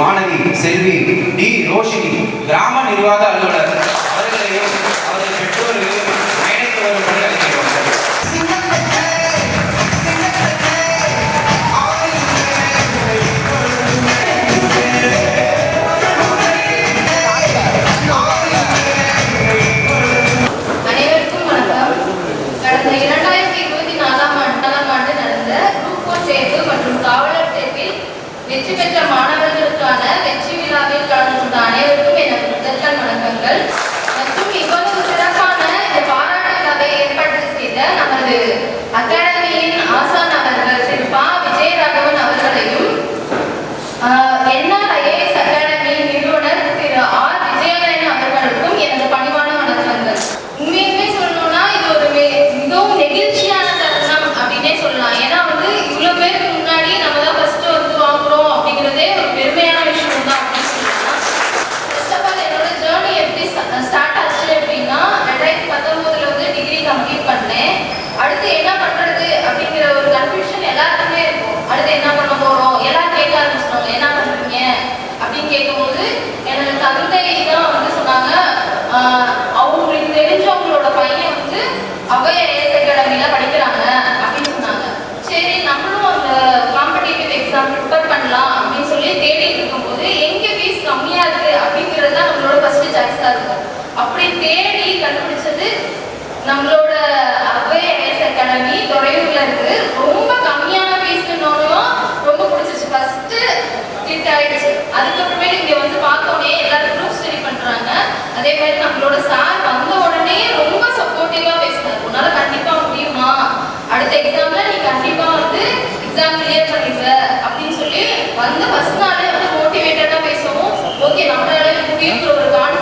மாணவி செல்வி டி ரோஷினி கிராம நிர்வாக அலுவலர். Isabel. அவங்களுக்கு தெரிஞ்சவங்களோட பையன் வந்து அவைய ஏஎஸ் அகாடமியில படிக்கிறாங்க அப்படின்னு சொன்னாங்க. சரி நம்மளும் அந்த காம்படிட்டிவ் எக்ஸாம் ப்ரிப்பேர் பண்ணலாம் அப்படின்னு சொல்லி தேடிட்டு இருக்கும்போது எங்க ஃபீஸ் கம்மியா இருக்கு அப்படிங்கிறது தான் நம்மளோட ஃபர்ஸ்ட் சாய்ஸா இருக்கும். அப்படி தேடி கண்டுபிடிச்சது நம்மளோட அதே மாதிரி நம்மளோட சார் வந்த உடனே ரொம்ப சப்போர்ட்டிவா பேசினார். உன்னால கண்டிப்பா முடியுமா? அடுத்த எக்ஸாம்ல நீ கண்டிப்பா வந்து எக்ஸாம் கிளியர் பண்ணிடுவ அப்படின்னு சொல்லி வந்து ஃபர்ஸ்ட் நாளே வந்து மோட்டிவேட்டடா பேசவும் ஓகே நம்மளால முடியுங்கிற ஒரு கான்ஃபிடன்ஸ்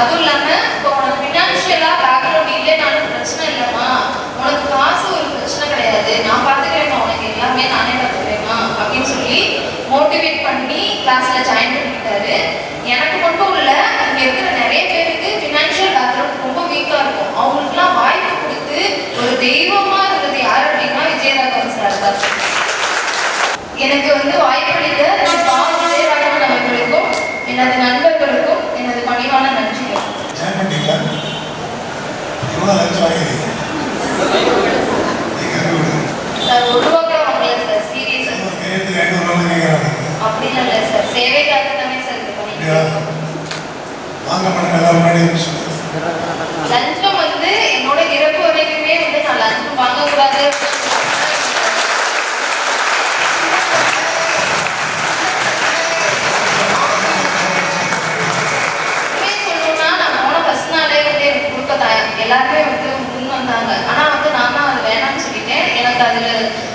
அதுவும் இல்லாம இப்போ உனக்கு ஃபினான்ஷியலா பேக்ரவுண்ட் இல்லைனாலும் பிரச்சனை இல்லைம்மா. உனக்கு காசு ஒரு பிரச்சனை கிடையாது. நான் பார்த்துக்கிறேம்மா உனக்கு எல்லாமே நானே பார்த்துக்கிறேம்மா அப்படின்னு சொல்லி மோட்டிவேட் பண்ணி கிளாஸ்ல ஜாயின் பண்ணிக்கிட்டாரு. எனக்கு மட்டும் இல்ல இங்க இருக்கிற நிறைய பேருக்கு ஃபினான்ஷியல் பேக்ரவுண்ட் ரொம்ப வீக்கா இருக்கும். அவங்களுக்குலாம் வாய்ப்பு கொடுத்து ஒரு தெய்வமா இருந்தது யார் அப்படின்னா விஜயராகவன் சார் தான். எனக்கு வந்து வாய்ப்பளித்த வாங்க பணம் எல்லாம் முன்னாடி லஞ்சம் வந்து என்னோட இறப்பு வரைக்குமே வந்து நான் லஞ்சம் வாங்கக்கூடாது உண்மையை சொல்லணும்னா நான் போன first நாளே வந்து எனக்கு கொடுக்க தயார் எல்லாருமே வந்து முன் ஆனால் ஆனா வந்து நான் தான் அது வேணாம்னு சொல்லிட்டேன். எனக்கு அதுல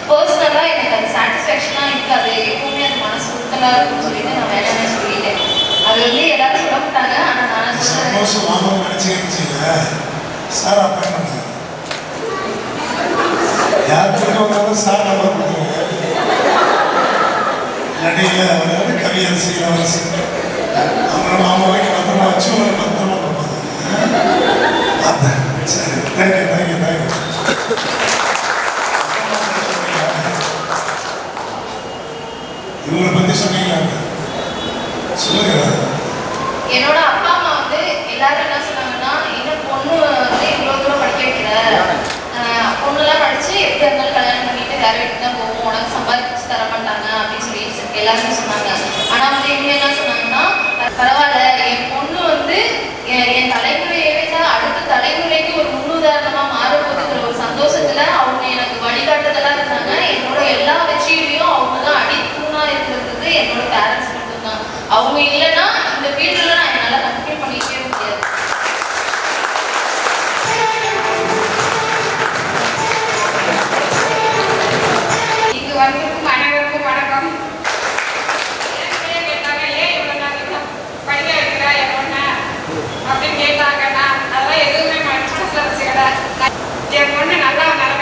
பர்சனலா எனக்கு அது சாட்டிஸ்ஃபேக்ஷனாக இருக்காது எப்பவுமே அது மனசு உறுத்தலா இருக்கும்னு சொல்லிட்டு நான் வேணாம்னு சொல்லிட்டேன். அது வந்து எல்லாரும் சொல்லப்பட்டாங்க ஆனால் ஆனா நான் சொல்றேன். சந்தோஷம் வாங்கணும்னு நினச்சிக்கிட்டு சார் அப்பாயின் வந்தாலும் சார் கவியரசி அப்புறம் மாமா பத்திரமா வச்சு thank you thank you thank you ಇವರು ಬಂದಿಸೋಣ ಇಲ್ಲ அவங்க இல்லைன்னா இந்த ஃபீல்டில் நான் என்னால் கம்ப்ளீட் பண்ணிக்கவே முடியாது. இது வந்திருக்கும் அனைவருக்கும் வணக்கம். கேட்டாங்க ஏன் இவ்வளோ நாள் படிக்க வைக்கிறா என்ன அப்படின்னு கேட்டாங்கன்னா அதெல்லாம் எதுவுமே மனசில் வச்சுக்கல. என் பொண்ணு நல்லா நல்லா